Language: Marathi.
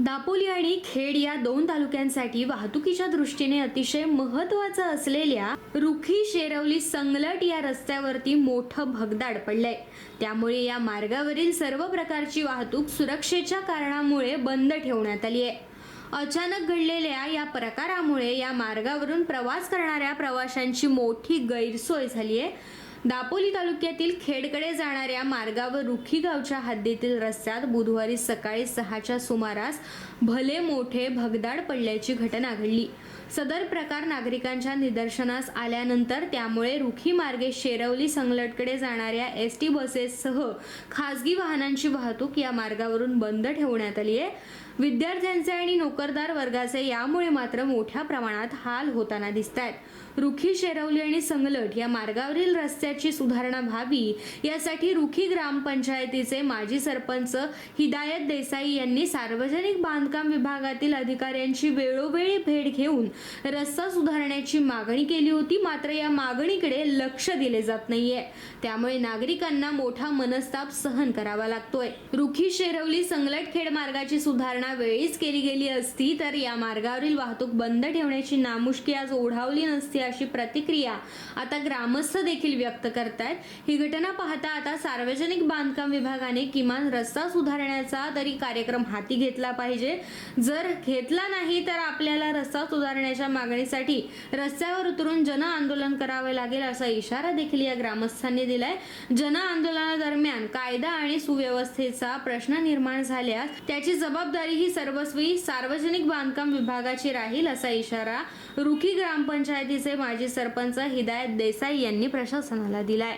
दापोली आणि खेड या दोन तालुक्यांसाठी वाहतुकीच्या दृष्टीने अतिशय महत्वाचं असलेल्या रुखी शेरवली संगलट या रस्त्यावरती मोठं भगदाड पडलंय. त्यामुळे या मार्गावरील सर्व प्रकारची वाहतूक सुरक्षेच्या कारणामुळे बंद ठेवण्यात आली आहे. अचानक घडलेल्या या प्रकारामुळे या मार्गावरून प्रवास करणाऱ्या प्रवाशांची मोठी गैरसोय झाली आहे. दापोली तालुक्यातील खेडकडे जाणाऱ्या मार्गावर रुखी गावच्या हद्दीतील रस्त्यात बुधवारी सकाळी सहाच्या सुमारास भले मोठे भगदाड पडल्याची घटना घडली. सदर प्रकार नागरिकांच्या निदर्शनास आल्यानंतर त्यामुळे रुखी मार्गे शेरवली संगलटकडे जाणाऱ्या एस टी बसेससह खासगी वाहनांची वाहतूक या मार्गावरून बंद ठेवण्यात आली आहे. विद्यार्थ्यांचे आणि नोकरदार वर्गाचे यामुळे मात्र मोठ्या प्रमाणात हाल होताना दिसत आहेत रुखी शेरवली आणि संगलट या मार्गावरील रस्त्याची सुधारणा व्हावी यासाठी रुखी ग्रामपंचायतीचे माजी सरपंच हिदायत देसाई यांनी सार्वजनिक बांधकाम विभागातील अधिकाऱ्यांची वेळोवेळी भेट घेऊन रस्ता सुधारण्याची मागणी केली होती मात्र या मागणीकडे लक्ष दिले जात नाहीये. त्यामुळे नागरिकांना मोठा मनस्ताप सहन करावा लागतोय. रुखी शेरवली संगलटखेड मार्गाची सुधारणा वेळीच केली गेली असती तर या मार्गावरील वाहतूक बंद ठेवण्याची नामुष्की आज ओढावली नसती अशी प्रतिक्रिया आता ग्रामस्थ देखील व्यक्त करतायत. ही घटना पाहता आता सार्वजनिक बांधकाम विभागाने किमान रस्ता सुधारण्याचा तरी कार्यक्रम हाती घेतला पाहिजे. जर घेतला नाही तर आपल्याला रस्ता सुधारण्याच्या मागणीसाठी रस्त्यावर उतरून जन आंदोलन करावे लागेल असा इशारा देखील या ग्रामस्थांनी दिलाय. जन आंदोलनादरम्यान कायदा आणि सुव्यवस्थेचा प्रश्न निर्माण झाल्यास त्याची जबाबदारी ही सर्वस्वी सार्वजनिक बांधकाम विभागाची राहील असा इशारा रुखी ग्रामपंचायतीचे माजी सरपंच हिदायत देसाई यांनी प्रशासनाला तुम्हाला दिलाय.